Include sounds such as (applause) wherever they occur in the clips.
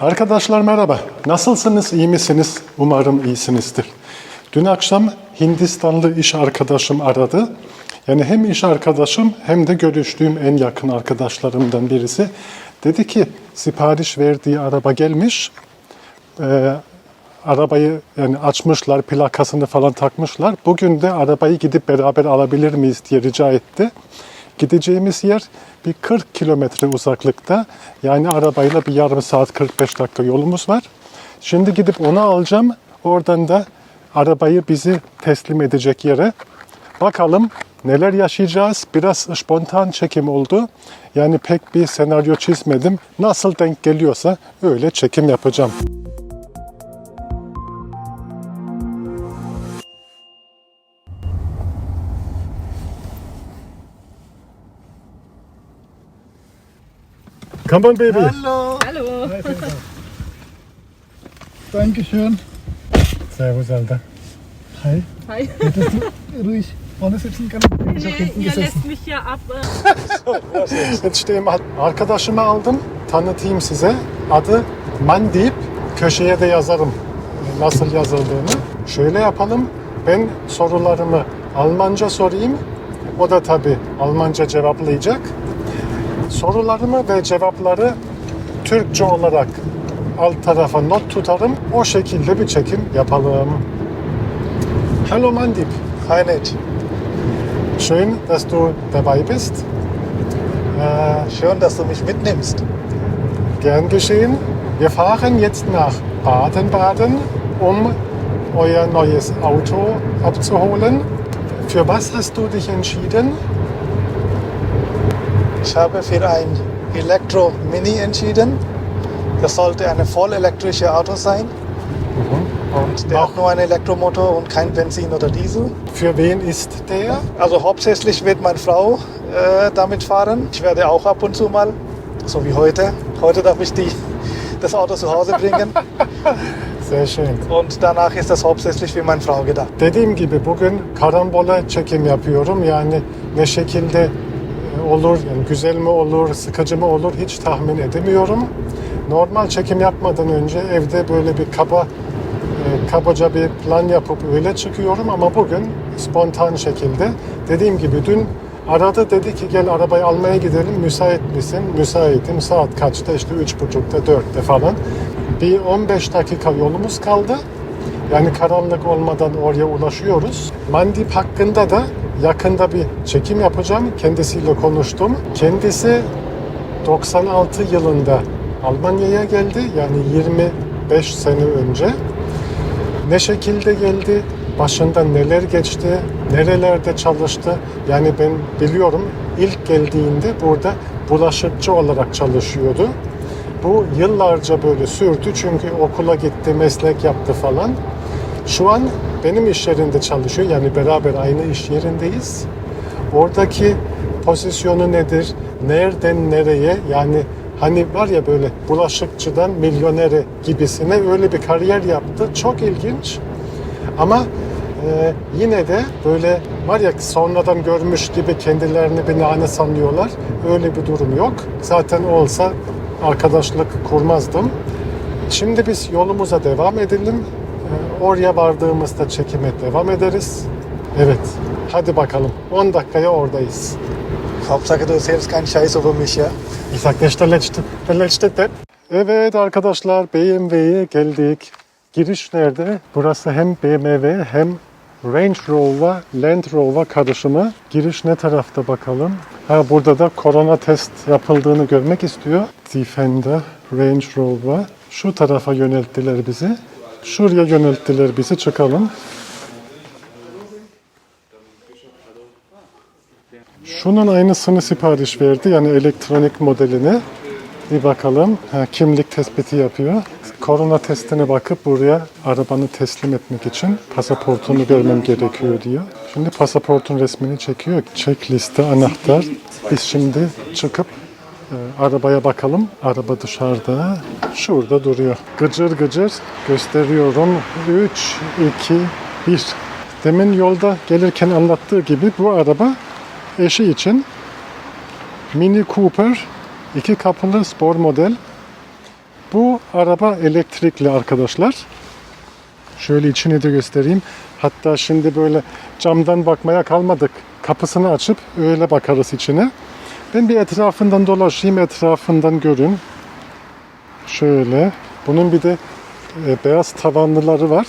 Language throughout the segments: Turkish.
Arkadaşlar merhaba. Nasılsınız? İyi misiniz? Umarım iyisinizdir. Dün akşam Hindistanlı iş arkadaşım aradı. Yani hem iş arkadaşım hem de görüştüğüm en yakın arkadaşlarımdan birisi. Dedi ki sipariş verdiği araba gelmiş. Ee, arabayı yani açmışlar, plakasını falan takmışlar. Bugün de arabayı gidip beraber alabilir miyiz diye rica etti. Gideceğimiz yer bir 40 kilometre uzaklıkta. Yani arabayla bir yarım saat 45 dakika yolumuz var. Şimdi gidip onu alacağım. Oradan da arabayı bizi teslim edecek yere. Bakalım neler yaşayacağız. Biraz spontan çekim oldu. Yani pek bir senaryo çizmedim. Nasıl denk geliyorsa öyle çekim yapacağım. Come on baby. Hallo. Hallo. Dankeschön. (laughs) Servus Alter. Hi. Hi. Hättest du ruhig vorne sitzen können? Ich habe Ihr, lässt mich hier ab. Yetiştiğim arkadaşımı aldım. Tanıtayım size. Adı Mandip. Köşeye de yazarım nasıl yazıldığını. Şöyle yapalım. Ben sorularımı Almanca sorayım. O da tabi Almanca cevaplayacak. Sorularımı ve cevapları Türkçe olarak alt tarafa not tutarım. O şekilde bir çekim yapalım. Hallo Mandip. Hi, Nate. Schön, dass du dabei bist. Äh, Schön, dass du mich mitnimmst. Gern geschehen. Wir fahren jetzt nach Baden-Baden, um euer neues Auto abzuholen. Für was hast du dich entschieden? Ich habe für ein Elektro Mini entschieden. Das sollte ein voll elektrisches Auto sein. Und der Auch- hat nur einen Elektromotor und kein Benzin oder Diesel. Für wen ist der? Also hauptsächlich wird meine Frau äh, damit fahren. Ich werde auch ab und zu mal, so wie heute. Heute darf ich die, das Auto zu Hause bringen. (laughs) Sehr schön. Und danach ist das hauptsächlich für meine Frau gedacht. Dediğim gibi bugün karambola çekim yapıyorum. Yani ne şekilde olur, yani güzel mi olur, sıkıcı mı olur hiç tahmin edemiyorum. Normal çekim yapmadan önce evde böyle bir kaba e, kabaca bir plan yapıp öyle çıkıyorum ama bugün spontan şekilde dediğim gibi dün aradı dedi ki gel arabayı almaya gidelim müsait misin? Müsaitim saat kaçta işte üç buçukta dörtte falan. Bir 15 dakika yolumuz kaldı. Yani karanlık olmadan oraya ulaşıyoruz. Mandip hakkında da yakında bir çekim yapacağım. Kendisiyle konuştum. Kendisi 96 yılında Almanya'ya geldi. Yani 25 sene önce. Ne şekilde geldi? Başında neler geçti? Nerelerde çalıştı? Yani ben biliyorum ilk geldiğinde burada bulaşıkçı olarak çalışıyordu. Bu yıllarca böyle sürdü çünkü okula gitti, meslek yaptı falan. Şu an benim iş yerinde çalışıyor. Yani beraber aynı iş yerindeyiz. Oradaki pozisyonu nedir? Nereden nereye? Yani hani var ya böyle bulaşıkçıdan milyonere gibisine öyle bir kariyer yaptı. Çok ilginç. Ama e, yine de böyle var ya sonradan görmüş gibi kendilerini bir nane sanıyorlar. Öyle bir durum yok. Zaten olsa arkadaşlık kurmazdım. Şimdi biz yolumuza devam edelim. Oraya vardığımızda çekime devam ederiz. Evet. Hadi bakalım. 10 dakikaya oradayız. Hauptsache, du erzählst keinen Scheiß über mich, ja? Ich. Evet arkadaşlar BMW'ye geldik. Giriş nerede? Burası hem BMW hem Range Rover, Land Rover karışımı. Giriş ne tarafta bakalım? Ha burada da korona test yapıldığını görmek istiyor. Defender, Range Rover. Şu tarafa yönelttiler bizi. Şuraya yönelttiler bizi çıkalım. Şunun aynısını sipariş verdi. Yani elektronik modelini. Bir bakalım. Ha, kimlik tespiti yapıyor. Korona testine bakıp buraya arabanı teslim etmek için pasaportunu görmem gerekiyor diyor. Şimdi pasaportun resmini çekiyor. Checkliste, anahtar. Biz şimdi çıkıp e, arabaya bakalım. Araba dışarıda. Şurada duruyor. Gıcır gıcır gösteriyorum. 3, 2, 1. Demin yolda gelirken anlattığı gibi bu araba eşi için Mini Cooper iki kapılı spor model Bu araba elektrikli arkadaşlar. Şöyle içini de göstereyim. Hatta şimdi böyle camdan bakmaya kalmadık. Kapısını açıp öyle bakarız içine. Ben bir etrafından dolaşayım, etrafından görün. Şöyle. Bunun bir de e, beyaz tavanlıları var.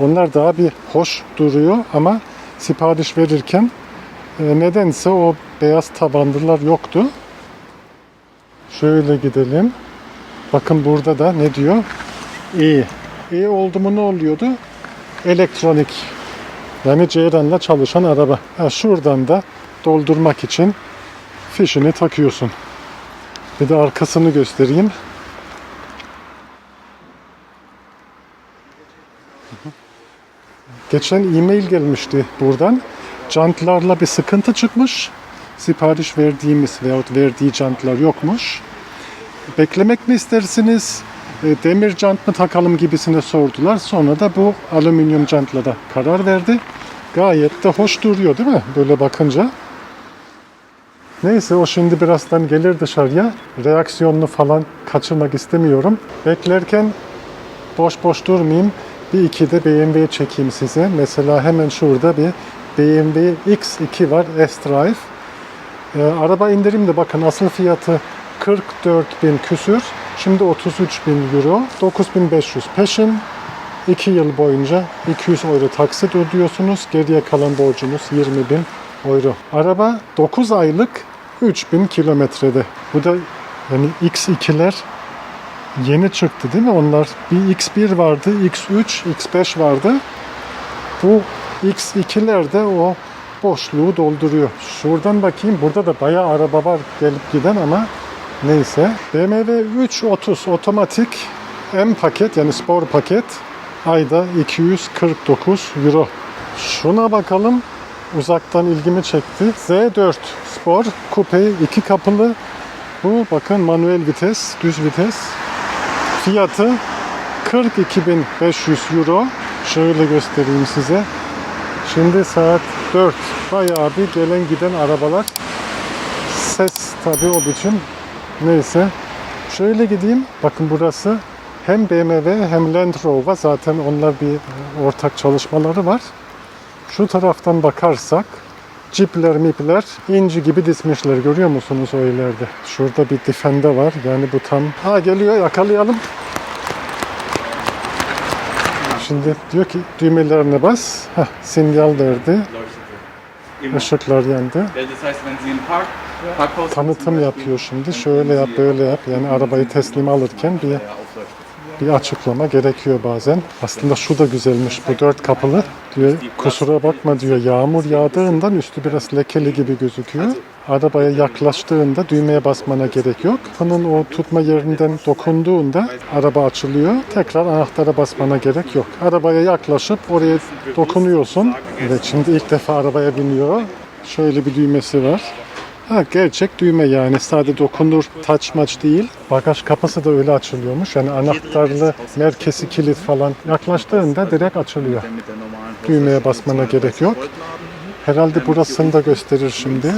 Onlar daha bir hoş duruyor ama sipariş verirken e, nedense o beyaz tabanlılar yoktu. Şöyle gidelim. Bakın burada da ne diyor? İyi. İyi oldu mu ne oluyordu? Elektronik. Yani ceyranla çalışan araba. Ha, şuradan da doldurmak için fişini takıyorsun. Bir de arkasını göstereyim. Geçen e-mail gelmişti buradan. Jantlarla bir sıkıntı çıkmış. Sipariş verdiğimiz veyahut verdiği jantlar yokmuş. Beklemek mi istersiniz? e, Demir jant mı takalım gibisine sordular. Sonra da bu alüminyum jantlara karar verdi. Gayet de hoş duruyor değil mi? Böyle bakınca. Neyse o şimdi birazdan gelir dışarıya. Reaksiyonunu falan kaçırmak istemiyorum. Beklerken boş boş durmayayım. Bir iki de BMW çekeyim size. Mesela hemen şurada bir BMW X2 var S-Drive. Ee, araba indirimde bakın asıl fiyatı 44 bin küsür. Şimdi 33 bin euro. 9500 peşin. 2 yıl boyunca 200 euro taksit ödüyorsunuz. Geriye kalan borcunuz 20 bin euro. Araba 9 aylık 3000 kilometrede. Bu da yani X2'ler yeni çıktı değil mi? Onlar bir X1 vardı, X3, X5 vardı. Bu X2'ler de o boşluğu dolduruyor. Şuradan bakayım. Burada da bayağı araba var gelip giden ama neyse. BMW 330 otomatik M paket yani spor paket ayda 249 euro. Şuna bakalım. Uzaktan ilgimi çekti. Z4 Spor Coupe iki kapılı. Bu bakın manuel vites, düz vites. Fiyatı 42.500 euro. Şöyle göstereyim size. Şimdi saat 4. Bayağı bir gelen giden arabalar. Ses tabii o biçim. Neyse. Şöyle gideyim. Bakın burası hem BMW hem Land Rover zaten onlar bir e, ortak çalışmaları var. Şu taraftan bakarsak Jeepler, mipler inci gibi dizmişler. Görüyor musunuz o ileride? Şurada bir Defender var. Yani bu tam... Ha geliyor yakalayalım. Şimdi diyor ki düğmelerine bas. Heh, sinyal verdi. Işıklar yandı. Tanıtım yapıyor şimdi. Şöyle yap, böyle yap. Yani arabayı teslim alırken bir. Bir açıklama gerekiyor bazen. Aslında şu da güzelmiş. Bu dört kapılı. Diyor kusura bakma diyor. Yağmur yağdığından üstü biraz lekeli gibi gözüküyor. Arabaya yaklaştığında düğmeye basmana gerek yok. Bunun o tutma yerinden dokunduğunda araba açılıyor. Tekrar anahtara basmana gerek yok. Arabaya yaklaşıp oraya dokunuyorsun. Evet şimdi ilk defa arabaya biniyor. Şöyle bir düğmesi var. Ha, gerçek düğme yani sadece dokunur touch maç değil. Bagaj kapısı da öyle açılıyormuş. Yani anahtarlı merkezi kilit falan yaklaştığında direkt açılıyor. Düğmeye basmana gerek yok. Herhalde burasını da gösterir şimdi.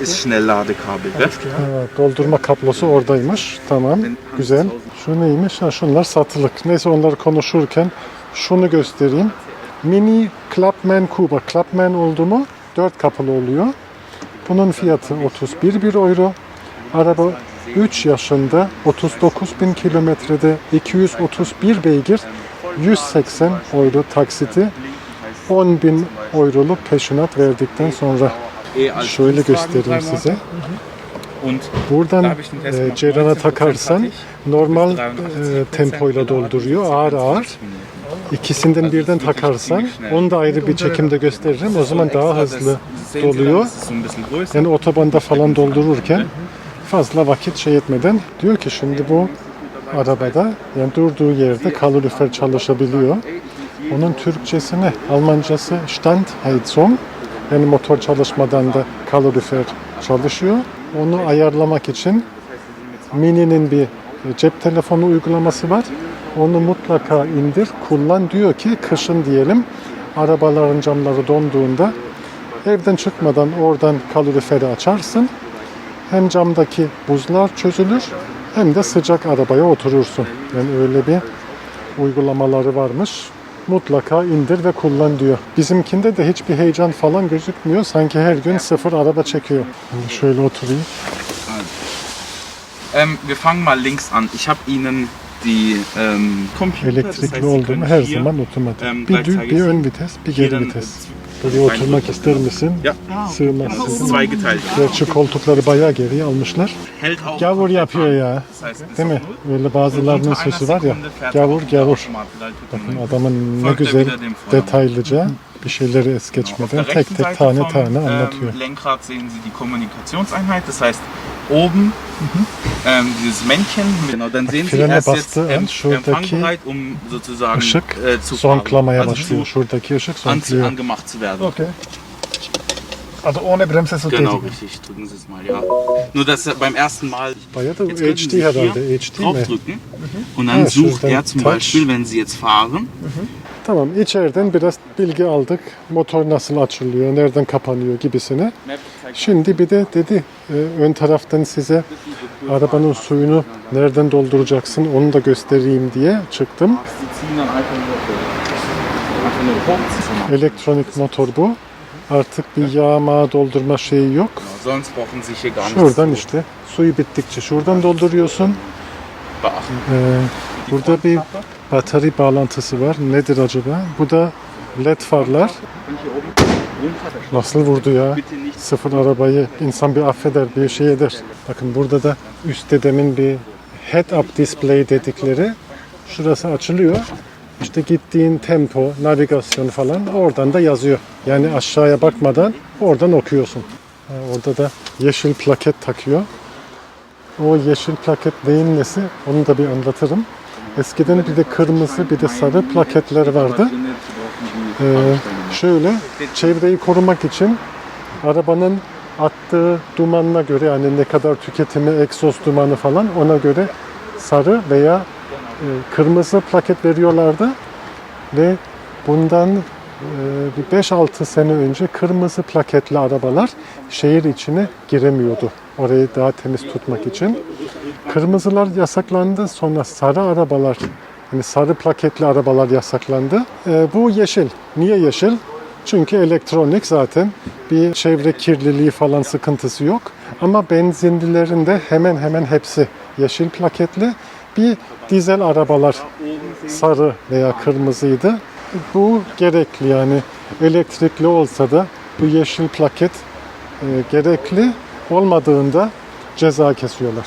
Ist Schnellladekabel, gell? Evet, doldurma kablosu oradaymış. Tamam, güzel. Şu neymiş? Ha, şunlar satılık. Neyse onları konuşurken şunu göstereyim. Mini Clubman Kuba. Clubman oldu mu 4 kapılı oluyor. Bunun fiyatı 31 bir euro. Araba 3 yaşında 39 bin kilometrede 231 beygir 180 euro taksiti 10 bin euroluk peşinat verdikten sonra şöyle göstereyim size. Buradan e, cerana 19 takarsan normal e, 83 tempoyla dolduruyor ağır ağır. İkisinden birden takarsan onu da ayrı bir çekimde gösteririm. O zaman daha hızlı doluyor. Yani otobanda falan doldururken fazla vakit şey etmeden diyor ki şimdi bu arabada yani durduğu yerde kalorifer çalışabiliyor. Onun Türkçesine, Almancası Standheizung yani motor çalışmadan da kalorifer çalışıyor. Onu ayarlamak için Mini'nin bir cep telefonu uygulaması var. Onu mutlaka indir, kullan diyor ki kışın diyelim arabaların camları donduğunda evden çıkmadan oradan kaloriferi açarsın. hem camdaki buzlar çözülür hem de sıcak arabaya oturursun. Yani öyle bir uygulamaları varmış. Mutlaka indir ve kullan diyor. Bizimkinde de hiçbir heyecan falan gözükmüyor. Sanki her gün sıfır araba çekiyor. Şimdi şöyle oturayım. Ähm, wir fangen mal links an. Ich habe Ihnen heißt, Elektrikli können her zaman otomatik. ähm, Bir, dü- bir ön vites, bir geri vites. Buraya oturmak ister misin? Ja, Sığmaz das ist sizin. zweigeteilt. Gerçi koltukları bayağı geriye almışlar. Gavur yapıyor ya. Değil mi? Böyle bazılarının sözü var ya. Gavur gavur. Bakın adamın ne güzel detaylıca bir şeyleri es geçmeden tek tek tane tane anlatıyor. Oben ähm, dieses Männchen. Genau, dann sehen Sie erst jetzt şuradaki empfangbereit, um sozusagen äh, zu fahren. Also zu zonkluyor. angemacht zu werden. Okay. Also ohne Bremse zu Genau, tätigen. richtig. Drücken Sie es mal, ja. Nur, dass er beim ersten Mal Jetzt könnten HD Sie hier mi? draufdrücken und dann Ja, sucht er zum. Beispiel, wenn Sie jetzt fahren, Tamam içeriden biraz bilgi aldık. Motor nasıl açılıyor, nereden kapanıyor gibisine. Şimdi bir de dedi e, ön taraftan size arabanın suyunu nereden dolduracaksın onu da göstereyim diye çıktım. Elektronik motor bu. Artık bir yağma doldurma şeyi yok. Şuradan işte suyu bittikçe şuradan dolduruyorsun. Ee, burada bir batarya bağlantısı var. Nedir acaba? Bu da led farlar. Nasıl vurdu ya? Sıfır arabayı insan bir affeder, bir şey eder. Bakın burada da üstte demin bir head-up display dedikleri şurası açılıyor. İşte gittiğin tempo, navigasyon falan oradan da yazıyor. Yani aşağıya bakmadan oradan okuyorsun. Orada da yeşil plaket takıyor. O yeşil plaket neyin nesi onu da bir anlatırım. Eskiden bir de kırmızı bir de sarı plaketler vardı. Ee, şöyle çevreyi korumak için arabanın attığı dumanına göre yani ne kadar tüketimi, egzoz dumanı falan ona göre sarı veya e, kırmızı plaket veriyorlardı ve bundan e, bir 5-6 sene önce kırmızı plaketli arabalar şehir içine giremiyordu. Orayı daha temiz tutmak için. Kırmızılar yasaklandı. Sonra sarı arabalar, yani sarı plaketli arabalar yasaklandı. E, bu yeşil. Niye yeşil? Çünkü elektronik zaten bir çevre kirliliği falan sıkıntısı yok. Ama benzinlilerin de hemen hemen hepsi yeşil plaketli. Bir dizel arabalar sarı veya kırmızıydı. Bu gerekli yani elektrikli olsa da bu yeşil plaket e, gerekli olmadığında ceza kesiyorlar.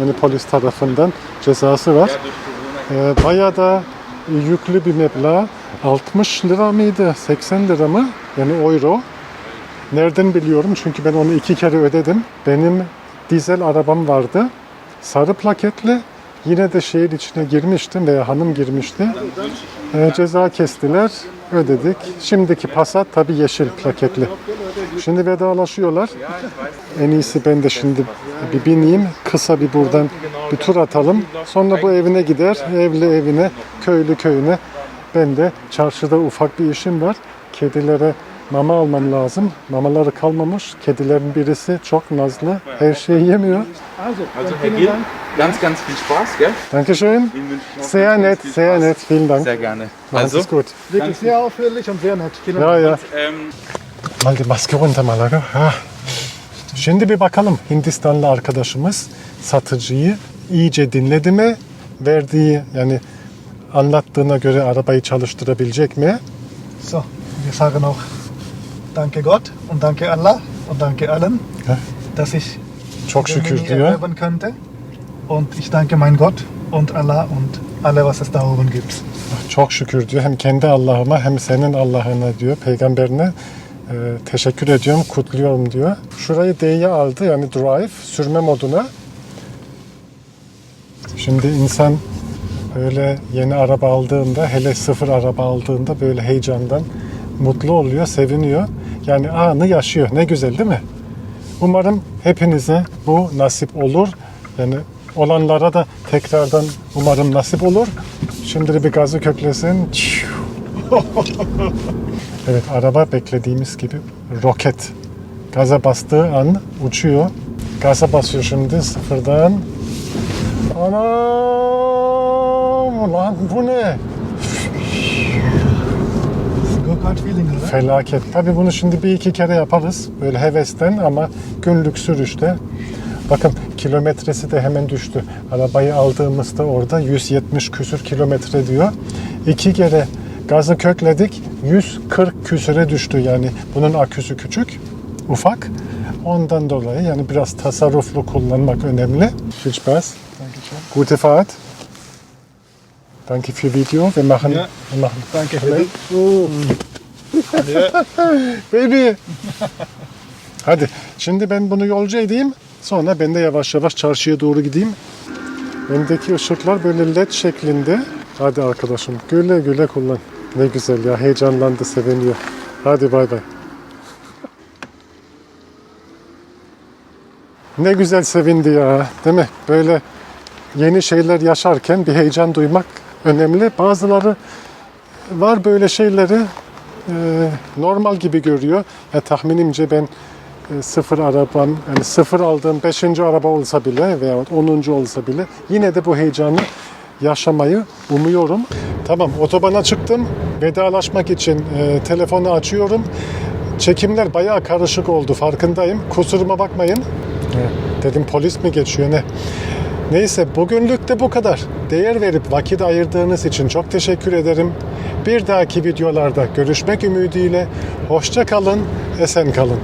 Yani polis tarafından cezası var. E, bayağı da yüklü bir meblağ. 60 lira mıydı? 80 lira mı? Yani euro. Nereden biliyorum? Çünkü ben onu iki kere ödedim. Benim dizel arabam vardı. Sarı plaketli. Yine de şehir içine girmiştim veya hanım girmişti. E, ceza kestiler, ödedik. Şimdiki Passat tabii yeşil plaketli. Şimdi vedalaşıyorlar. En iyisi ben de şimdi bir bineyim. Kısa bir buradan bir tur atalım. Sonra bu evine gider. Evli evine, köylü köyüne. Ben de çarşıda ufak bir işim var. Kedilere mama almam lazım. Mamaları kalmamış. Kedilerin birisi çok nazlı. Her şeyi yemiyor. Ganz, ganz viel Spaß, gell? Dankeschön. Sehr nett, sehr Spaß. nett. Vielen Dank. Sehr gerne. Machen Also, es gut. Wirklich sehr ausführlich und sehr nett. Vielen Ja, Dank. ja. ähm, Mal die Maske runter Malaga. Ha. Şimdi bir bakalım Hindistanlı arkadaşımız satıcıyı iyice dinledi mi? Verdiği yani anlattığına göre arabayı çalıştırabilecek mi? So, wir sagen auch Danke Gott und danke Allah und danke allen, Ja. dass ich Çok şükür diyor. könnte. Und ich danke mein Gott und Allah und alle, was es da oben gibt. Çok şükür diyor. Hem kendi Allah'ıma hem senin Allah'ına diyor. Peygamberine e, teşekkür ediyorum, kutluyorum diyor. Şurayı D'ye aldı yani drive, sürme moduna. Şimdi insan böyle yeni araba aldığında, hele sıfır araba aldığında böyle heyecandan mutlu oluyor, seviniyor. Yani anı yaşıyor. Ne güzel değil mi? Umarım hepinize bu nasip olur. Yani olanlara da tekrardan umarım nasip olur. Şimdi bir gazı köklesin. (laughs) Evet araba beklediğimiz gibi roket. Gaza bastığı an uçuyor. Gaza basıyor şimdi sıfırdan. Anam lan bu ne? Felaket. Tabii bunu şimdi bir iki kere yaparız. Böyle hevesten ama günlük sürüşte. Bakın kilometresi de hemen düştü. Arabayı aldığımızda orada 170 küsür kilometre diyor. İki kere gazı kökledik. 140 küsüre düştü yani. Bunun aküsü küçük, ufak. Ondan dolayı yani biraz tasarruflu kullanmak önemli. Viel Spaß. Gute Fahrt. Danke für Video. Wir machen, Ja. wir machen Danke. Ja. (laughs) Baby. Hadi şimdi ben bunu yolcu edeyim. Sonra ben de yavaş yavaş çarşıya doğru gideyim. Bendeki ışıklar böyle led şeklinde. Hadi arkadaşım güle güle kullan. Ne güzel ya heyecanlandı seviniyor. Hadi bay bay. Ne güzel sevindi ya değil mi? Böyle yeni şeyler yaşarken bir heyecan duymak önemli. Bazıları var böyle şeyleri e, normal gibi görüyor. Ya tahminimce ben e, sıfır arabam, yani sıfır aldığım 5. araba olsa bile veya 10. olsa bile yine de bu heyecanı yaşamayı umuyorum. Tamam otobana çıktım. Vedalaşmak için e, telefonu açıyorum. Çekimler bayağı karışık oldu farkındayım. Kusuruma bakmayın. E, Dedim polis mi geçiyor ne? Neyse bugünlük de bu kadar. Değer verip vakit ayırdığınız için çok teşekkür ederim. Bir dahaki videolarda görüşmek ümidiyle hoşça kalın, esen kalın.